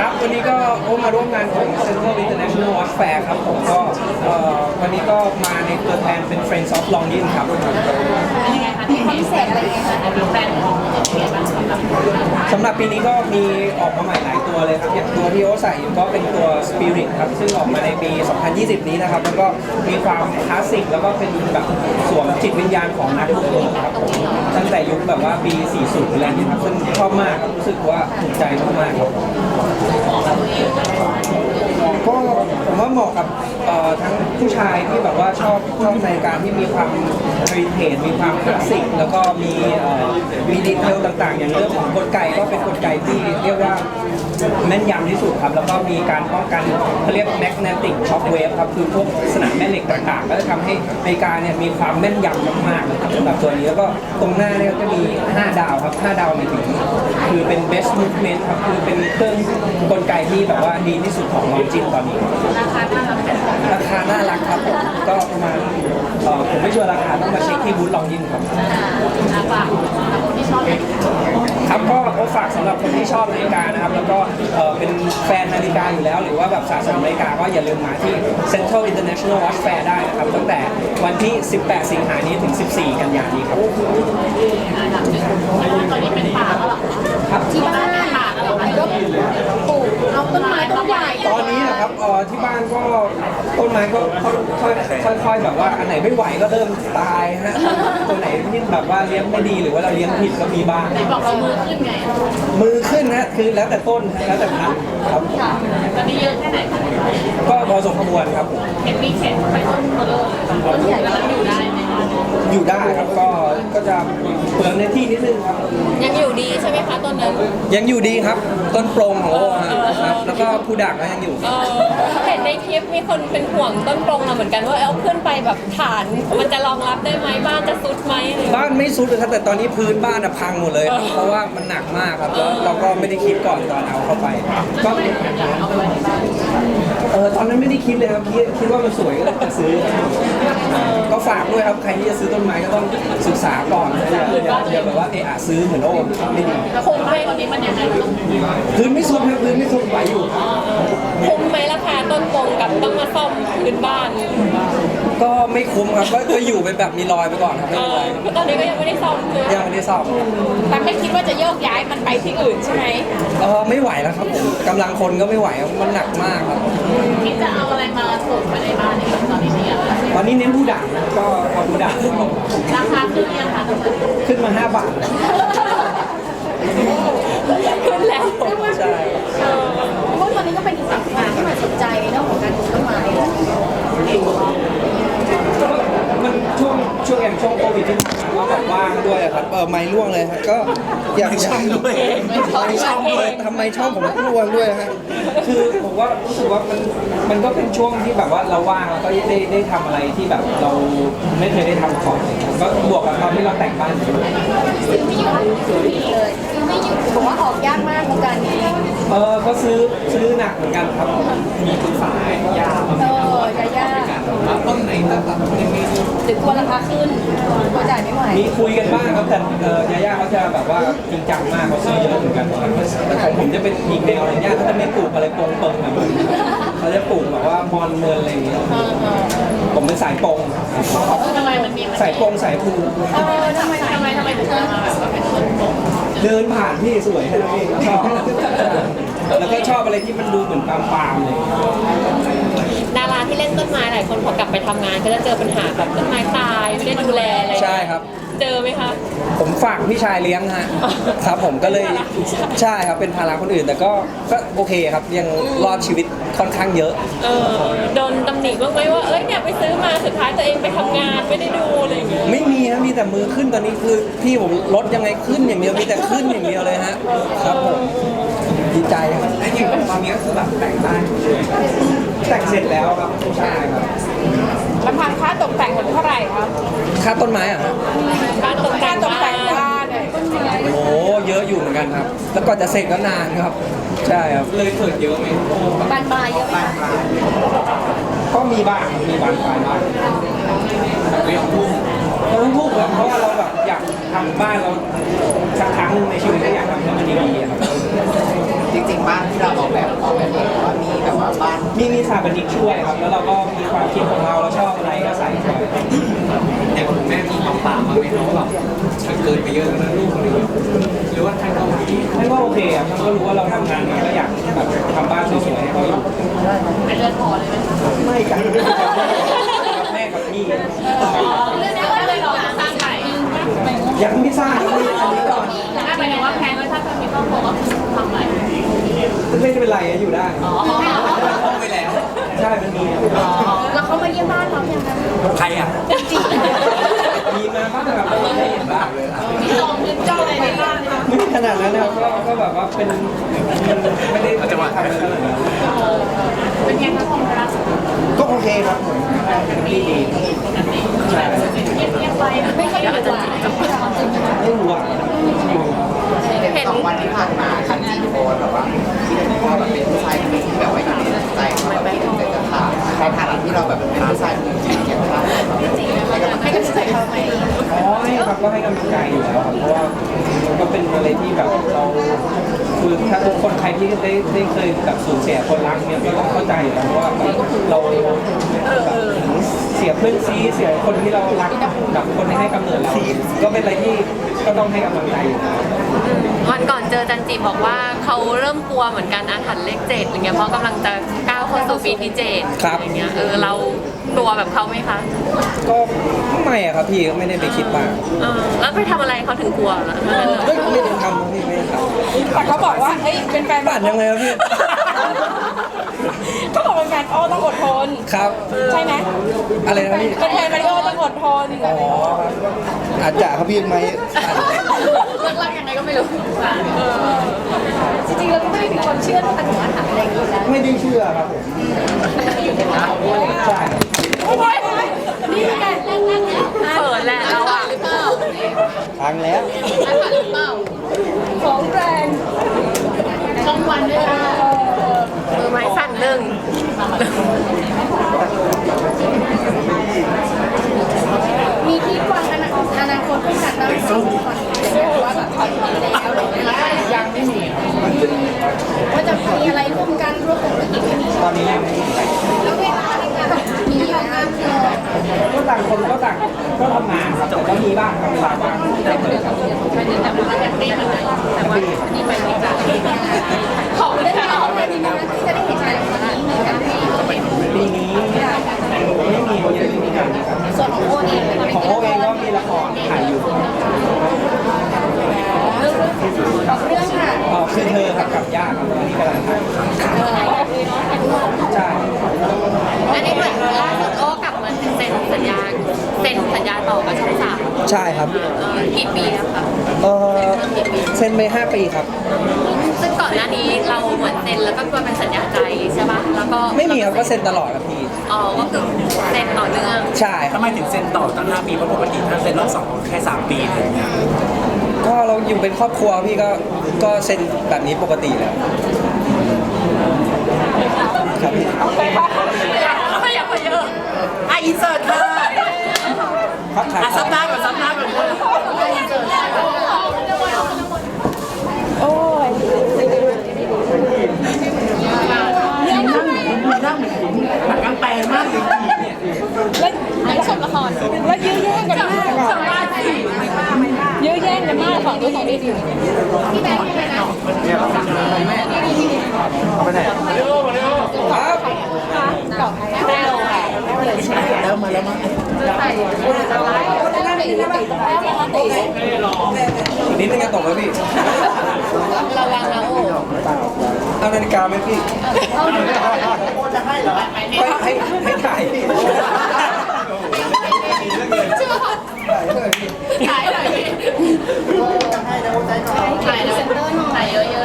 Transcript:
ครับวันนี้ก็ มาร่วมงานของ Central International Watch Fair ครับผมก็เอ่อวันนี้ก็มาในตัวแทนเป็น Friends of Longin ครับมีความพิเศษอะไรยังไงคะแฟนของเมียบ้างสำหรับสำหรับปีนี้ก็มีออกมาใหม่หลายตัวเลยครับ อย่างตัวที่โอใส่อยู่ก็เป็นตัว Spirit ครับ ซึ่งออกมาในปี 2020 นี้นะครับ แล้วก็มีความคลาสสิก แล้วก็เป็นแบบสวมจิตวิญญาณของนักบุกเบิกครับผมตั้งแต่ยุคแบบว่าปี 40 อะไรอย่างเงี้ยครับซึ่งชอบมากครับรู้สึกว่าถูกใจมากๆครับ Thank you. ก็ผมว่าเหมาะกับเอ่อทั้งผู้ชายที่แบบว่าชอบชอบในการที่มีความรีเทนมีความคลาสสิกแล้วก็มีเอ่อมีดีเทลต่างๆ อย่างเรื่องของกลไกก็เป็นกลไกที่เรียกว่าแม่นยำที่สุดครับ แล้วก็มีการป้องกันเขาเรียก magnetic shock wave ครับคือพวกสนามแม่เหล็กต่างๆ ก็จะทำให้นาฬิกาเนี่ยมีความแม่นยำมากๆเลยครับสำหรับตัวนี้แล้วก็ตรงหน้าเนี่ยก็จะมี 5 ดาวครับ 5 ดาวหมายถึงคือเป็น best movement ครับคือเป็นเครื่องกลไกที่แบบว่าดีที่สุดของน้องจินตอนนี้ราคาน่ารักแบบราคาน่ารักครับผมก็ประมาณเอ่อผมไม่ชัวร์ราคาต้องมาเช็คที่บูธลองยินครับอาฝากสำหรับคนที่ชอบเล่นครับก็โอฝากสำหรับคนที่ชอบนาฬิกานะครับ แล้วก็เอ่อเป็นแฟนนาฬิกาอยู่แล้ว หรือว่าแบบสะสมนาฬิกาก็อย่าลืมมาที่ Central International Watch Fair ได้นะครับ ตั้งแต่วันที่ 18 สิงหานี้ถึง 14 กันยายนนี้ครับ อันดับหนึ่งตอนนี้เป็นป่าแล้วเหรอครับที่บ้านานก็ต้นไม้ก็ค่อยๆค่อยๆแบบว่าอันไหนไม่ไหวก็เริ่มตายฮะตัวไหนที่แบบว่าเลี้ยงไม่ดีหรือว่าเราเลี้ยงผิดก็มีบ้างไหนบอกเรามือขึ้นไงมือขึ้นนะคือแล้วแต่ต้นแล้วแต่พันธุ์ครับตอนนี้เยอะแค่ไหนคะก็พอสมควรครับผมเห็นมีเข็นไปต้นเบลอต้นใหญ่แล้วมันอยู่ได้ไหมคะ อยู่ได้ครับก็ก็จะเปลืองในที่นิดนึงครับ ยังอยู่ดีใช่ไหมคะต้นนั้นยังอยู่ดีครับ ต้นโปรงของโอ้ฮะครับ แล้วก็ผู้ด่างก็ยังอยู่ เออเห็นในคลิปมีคนเป็นห่วงต้นปรงเราเหมือนกันว่าเอาขึ้นไปแบบฐานมันจะรองรับได้ไหมบ้านจะซุดไหมอะไรอย่างเงี้ย บ้านไม่ซุดเลยครับแต่ตอนนี้พื้นบ้านอะพังหมดเลยเพราะว่ามันหนักมากครับแล้วเราก็ไม่ได้คิดก่อนตอนเอาเข้าไปก็เออตอนนั้นไม่ได้คิดเลยครับคิดคิดว่ามันสวยก็เลยจะซื้อ ก็ฝากด้วยครับใครที่จะซื้อต้นไม้ก็ต้องศึกษาก่อนอย่าอย่าอย่าแบบว่าเอะอะซื้อเหมือนโอ้ไม่ดีคุ้มไหมตอนนี้มันยังไงพื้นไม่ซุดครับพื้นไม่ซุดไหวอยู่คุ้มไหมราคาต้นปรงกับต้องมาซ่อมพื้นบ้าน ก็ไม่คุ้มครับก็ก็อยู่เป็นแบบมีรอยไปก่อนครับเอไม่เป็นไรอเพราะตอนนี้ก็ยังไม่ได้ซ่อมเลยยังไม่ได้สอบแต่ไม่คิดว่าจะโยกย้ายมันไปที่อื่นใช่ไหมเออไม่ไหวแล้วครับผมกำลังคนก็ไม่ไหวครับมันหนักมากครับคิดจะเอาอะไรมาปลูกไว้ในบ้านเนี่ยตอนนี้เนี่ยตอนนี้เน้นผู้ด่างนะก็เอาผู้ด่างขึ้นมาราคาขึ้นยังคะขึ้นมา 5 บาท ไม่ร่วงเลยฮะก็อยากช่องด้วยไม่ช่องด้วยทำไมช่องผมร่วงด้วยฮะคือผมว่ารู้สึกว่ามันมันก็เป็นช่วงที่แบบว่าเราว่างแล้วก็ได้ได้ทำอะไรที่แบบเราไม่เคยได้ทำมาก่อนก็บวกกับตอนที่เราแต่งบ้านอยู่ซื้อไม่หยุดซื้อไม่หยุดเลยซื้อไม่หยุดบอกว่าออกยากมากวงการนี้เออก็ซื้อซื้อหนักเหมือนกันครับมีปรึกษายาเออยายาต้นไหนตัดยังไงดี หรือกลัวราคาขึ้นกลัวจ่ายไม่ไหวมีคุยกันบ้างครับแต่เออยาย่าเขาจะแบบว่าจริงจังมากเขาซื้อเยอะเหมือนกันแต่ของผมจะเป็นอีกแนวอะไรย่าเขาจะไม่ปลูกอะไรโปรงเปิงแบบเขาจะปลูกแบบว่ามอนเมินอะไรอย่างเงี้ยผมเป็นสายโปรงทำไมมันมีสายโปรงสายภูเออทำไมทำไมทำไมถึงมาแบบว่าเป็นต้นโพเดินผ่านที่สวยแค่นั้นเองชอบแล้วก็ชอบอะไรที่มันดูเหมือนปาล์มปาล์มเลย ดาราที่เล่นต้นไม้หลายคนพอกลับไปทำงาน ก็จะเจอปัญหาแบบต้นไม้ตายไม่ได้ดูแลอะไรใช่ครับ เจอไหมคะ ผมฝากพี่ชายเลี้ยงฮะครับผมก็เลยใช่ครับเป็นภาระคนอื่น แต่ก็ก็โอเคครับยังรอดชีวิตค่อนข้างเยอะ เออโดนตำหนิบ้างไหมว่าเอ้ยเนี่ยไปซื้อมาสุดท้ายตัวเองไปทำงานไม่ได้ดูอะไรอย่างเงี้ยไม่มีฮะมีแต่มือขึ้นตอนนี้คือพี่ผมลดยังไงขึ้นอย่างเดียวมีแต่ขึ้นอย่างเดียวเลยฮะครับผมดีใจครับ ไอ้ที่ตอนนี้ก็คือแบบแต่งบ้าน แต่งเสร็จแล้วครับใช่ครับลำพังค่าตกแต่งเท่าไหร่คะค่าต้นไม้อะฮะค่าตกแต่งบ้านโอ้เยอะอยู่เหมือนกันครับ แล้วก็จะเสร็จก็นานครับ ใช่ครับ เลยเกิดเยอะไหมบานปลายเยอะไหมคะก็มีบ้างมีบางฝ่ายบ้างเรื่องทุ่งเราต้องทุ่งครับเพราะว่าเราแบบอยากทำบ้านเราสักครั้งหนึ่งในชีวิตก็อยากทำให้มันดีๆครับจ ริงๆบ้านที่เราออกแบบออกแบบเองหรือว่ามีแบบว่าบ้าน มีมีสถาปนิกช่วยครับ แล้วเราก็มีความคิดของเราเราชอบอะไรก็ใส่ไปอย่างคุณแม่มีความปามมาไหมเนาะแบบมันเกินไปเยอะแล้วนะลูกอะไรอย่างเงี้ยหรือว่าท่านก็โอเคไม่ว่าโอเคอะเขาก็รู้ว่าเราทำงานมาก็อยากแบบทำบ้านสวยๆให้เขาอยู่เป็นเรือนหอเลยไหมคะไม่กันแม่กับพี่เรื่องนี้ก็เลยรอสร้างใหม่ยังไม่สร้างอันนี้ก่อนถ้าหมายถึงว่าแพลนว่าถ้าจะมีครอบครัวก็คือทำใหม่ ไม่เป็นไรอยู่ได้ อ๋อห้องไปแล้ว ใช่มันมีแล้วเขามาเยี่ยมบ้านเราอย่างไรใครอะมีมาบ้างครับไม่ได้เห็นบ้างมีจองพื้นจองอะไรในบ้านคะไม่ขนาดนั้นนะครับก็ก็แบบว่าเป็นไม่ได้จังหวะทำอะไรขนาดนั้นเป็นไงคะความรักก็โอเคครับผมดีดีใช่เงียบๆไปไม่ค่อยอยู่หวานไม่รู้อะอย่างสองวันที่ผ่านมาคัน ที่เราแบบเป็นผู้ชายจริงๆเนี่ยครับให้กำลังใจให้กำลังใจเขาไหมอ๋อให้ครับก็ให้กำลังใจอยู่แล้วครับเพราะว่ามันก็เป็นอะไรที่แบบเราคือถ้าทุกคนใครที่ได้ได้เคยแบบสูญเสียคนรักเนี่ยก็ต้องเข้าใจอยู่แล้วว่าเราแบบเสียเพื่อนซีเสียคนที่เรารักแบบคนที่ให้กำเนิดเราก็เป็นอะไรที่ ก็ต้องให้กำลังใจอยู่แล้ววันก่อนเจอจันจีบอกว่าเขาเริ่มกลัวเหมือนกันอาถรรพ์เลขเจ็ดอะไรเงี้ยเพราะกำลังจะก้าวเข้าสู่ปีที่เจ็ดครับ อย่างเงี้ยเออเรากลัวแบบเขาไหมคะก็ไม่อะครับพี่ก็ไม่ได้ไปคิดมากเออแล้วไปทำอะไรเขาถึงกลัวล่ะไม่ไม่ได้ทำพี่ไม่ได้ทแต่เขาบอกว่าเอ้ยเป็นแฟนำบ้านยังไงครับพี่ เขาบอกเป็นแฟนโอ้ต้องอดทน ครับ ใช่ไหมอะไรนะพี่ เป็นแฟนมาริโอต้องอดทนอ๋อครับอาจจะครับพี่ไหมเลิกรักยังไงก็ไม่รู้จริงๆเราก็ไม่ได้เป็นคนเชื่อเรื่องปัญหาถามอะไรอย่างนี้อยู่แล้วไม่ได้เชื่อครับผมใช่นี่ไงแรกๆเนี่ยเปิดแหละเราอะหรือเปล่าฟังแล้วอาถรรพ์หรือเปล่าของแรง ช่องวันด้วยค่ะมือไม้สั่นหนึ่งมีที่วางอนาคตอนาคตเป็นจากเราสองคนว่าแบบตอนนี้แล้วหรือไม่ยังไม่มีว่าจะมีอะไรร่วมกันร่วมธุรกิจกันอีกตอนนี้ยังไม่มีใคร แล้วเวลาในการมีอย่างนั้นเลย ก็ ต่างคนก็ต่างก็ทำงานครับแต่ก็มีบ้างครับเวลาบ้างได้เลยครับแต่ว่าแฮปปี้เหมือนกันแต่ว่านี่ไปไม่จ่ายขอบคุณได้ไหมขอบคุณดีนะที่จะได้เห็นอะไรแบบนี้เหมือนกันปีนี้ไม่มียังไม่มีงารส่วนของโอเองของโอเองก็มีละครถ่ายอยู่กับเรื่องค่ะอ๋อคือเธอครับกับย่าครับตอนนี้กำลังถ่ายใช่ อันนี้เหมือนล่าสุดโอ้กลับมาเซ็นสัญญาเซ็นสัญญาต่อกับช่องสาม ใช่ครับเออกี่ปีแล้วคะเออเซ็นไปห้าปีครับ ซึ่งก่อนหน้านี้เราเหมือนเซ็นแล้วก็กลัวเป็นสัญญาใจใช่ปะแล้วก็ไม่มีครับก็เซ็นตลอดครับพี่ อ๋อก็คือเซ็นต่อเนื่องใช่ครับทำไมถึงเซ็นต่อตั้ง 5 ปีเพราะปกติถ้าเซ็นรอบสองแค่ 3 ปีอะไรอย่างเงี้ยก็เราอยู่เป็นครอบครัวพี่ก็ก็เซ็นแบบนี้ปกติแล้วครับพี่ ไม่อยากไปเยอะ อะอินเสิร์ตค่ะ ครับถ่ายอะซับหน้าก่อนซับหน้าก่อนโอ้ยนั่งเหมือนหินหนังกางแปลงมากเลยแล้วนักชมละครแล้วยื้อแย่งกันมากยื้อแย่งกันมากฝั่งนู้นฝั่งนี้ที่แบงค์ใช่ไหมนะครับแล้วมาแล้วมาอีก นิดนึงจะตกแล้วพี่ระวังนะโอ้เอานาฬิกาไหมพี่จะให้เหรอให้ให้ให้ถ่ายพี่ขายหน่อยจะให้แล้วใจก่อนขาย